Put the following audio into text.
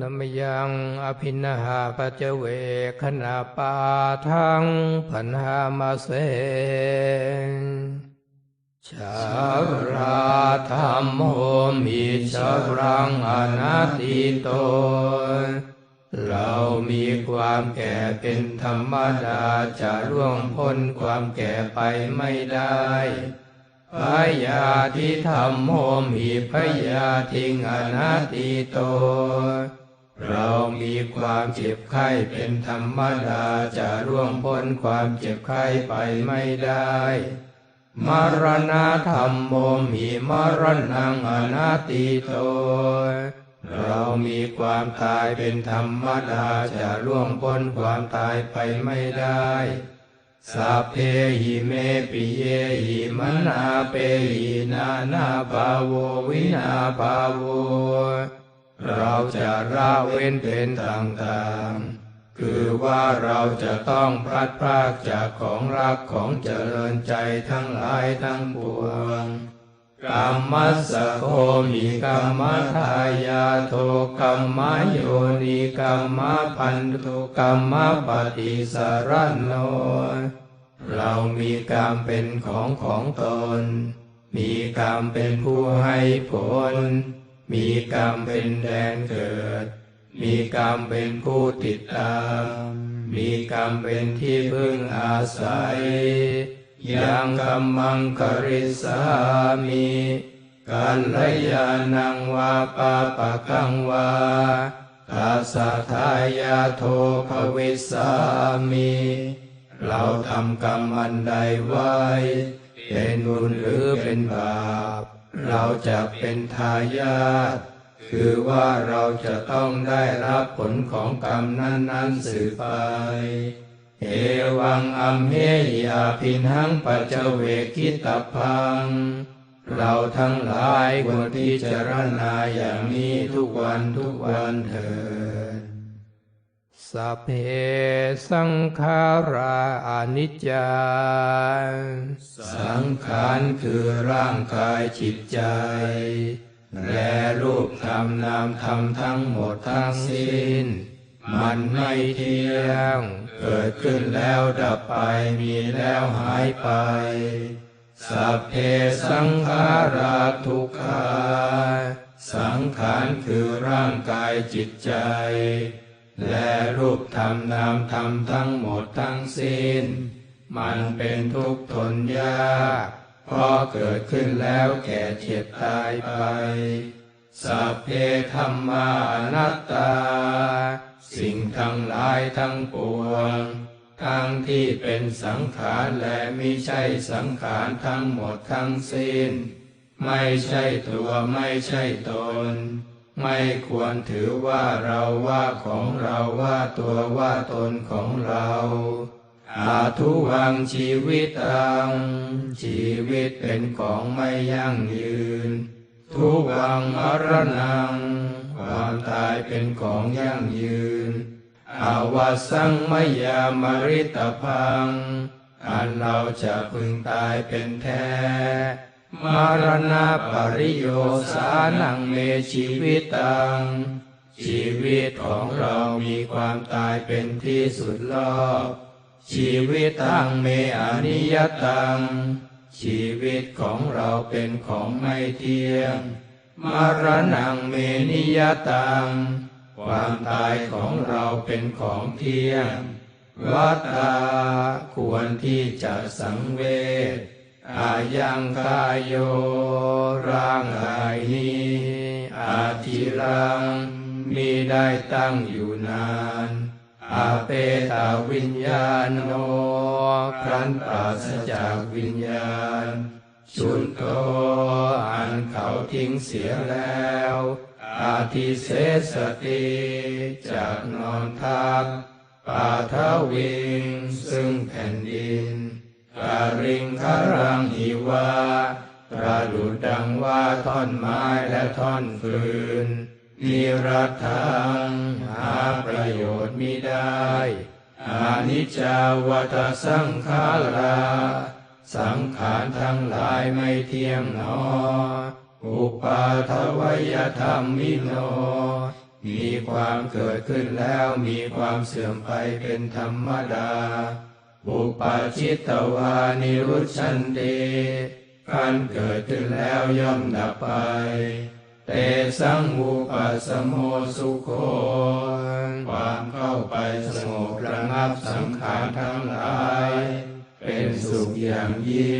นมยังอภินหาปัจเจเวคณาปาทังพันหามาเสชาราธรรมโมมิชรังอนัตติโตเรามีความแก่เป็นธรรมดาจะร่วงพ้นความแก่ไปไม่ได้ พยาธิธรรมโมมิพยาทิงอนัตติโต เรามีความเจ็บไข้เป็นธรรมดาจะร่วงพ้นความเจ็บไข้ไปไม่ได้ มรณะธรรมโมมิมรณังอนัตติโต เรามีความตายเป็นธรรมดาจะล่วงพ้นความตายไปไม่ได้ สัพเพหิเมปิเยหิมนาเปหินานาภาโววินาภาโวเราจะละเว้นเป็นต่างๆ คือว่าเราจะต้องพลัดพรากจากของรักของเจริญใจทั้งหลายทั้งปวง กรรมสโคมิกรรมทายาโทกรรมโยนิกรรมพันธุกรรมปฏิสารโน เรามีกรรมเป็นของของตน มีกรรมเป็นผู้ให้ผล มีกรรมเป็นแดนเกิด มีกรรมเป็นผู้ติดตาม มีกรรมเป็นที่พึ่งอาศัย ยังกรรมังคริสามิกัลยาณังวาปาปะกังวาตาสะทายาโทภวิสามิ เราทำกรรมอันใดไว้ เป็นบุญหรือเป็นบาป เราจะเป็นทายาทคือว่าเราจะต้องได้รับผลของกรรมนั้น ๆ สืบไป เอ วังอัมเหยาพินหังปัจเจเวกิตาพัง เราทั้งหลายควรพิจารณาอย่างนี้ทุกวันทุกวันเถิดสัพเพสังขาราอนิจจา สังขารคือร่างกายจิตใจ และรูปธรรมนามธรรมทั้งหมดทั้งสิ้น มันไม่เที่ยง เกิดขึ้นแล้วดับไปมีแล้วหายไป สัพเพสังขาราทุกขาสังขารคือร่างกายจิตใจ และรูปธรรมนามธรรมทั้งหมดทั้งสิ้น มันเป็นทุกข์ทนยากเพราะเกิดขึ้นแล้วแก่เจ็บตายไป สัพเพธรรมานัตตา ทั้งหลายทั้งปวง ทั้งที่เป็นสังขารและไม่ใช่สังขารทั้งหมดทั้งสิ้น ไม่ใช่ตัวไม่ใช่ตน ไม่ควรถือว่าเราว่าของเราว่าตัวว่าตนของเราอาทุวังชีวิตัง ชีวิตเป็นของไม่ยั่งยืน ทุวังมรณัง ความตายเป็นของยั่งยืน อาวาสังมยามริตพัง อันเราจะพึงตายเป็นแท้ มรณะปริโยสานังเมชีวิตตัง ชีวิตของเรามีความตายเป็นที่สุดรอบชีวิตตังเมอนิยตัง ชีวิตของเราเป็นของไม่เที่ยง มรณังเมนิยตัง ความตายของเราเป็นของเที่ยงวัตตาควรที่จะสังเวชอายังกายโยร่างกายนี้อาทิรังมีได้ตั้งอยู่นานอาเปตาวิญญาณโนครั้นปราศจากวิญญาณ ชุนโตอันเขาทิ้งเสียแล้ว อาทิเสสติจากนอนทับปาทวิง ซึ่งแผ่นดินการิงคารังหิวาประดุดดังว่าท่อนไม้และท่อนฟืนนิรัตถังหาประโยชน์มิได้อานิจจาวัตสังขารา สังขารทั้งหลายไม่เที่ยงหนอ อุปาทวยธรรมมิโน มีความเกิดขึ้นแล้วมีความเสื่อมไปเป็นธรรมดาบุปาชิตวานิรุชันเตการเกิดขึ้นแล้วย่อมดับไป เตสังอุปัสโมสุโคความเข้าไปสงบระงับสังขารทั้งหลาย เป็นสุขอย่างยิ่ง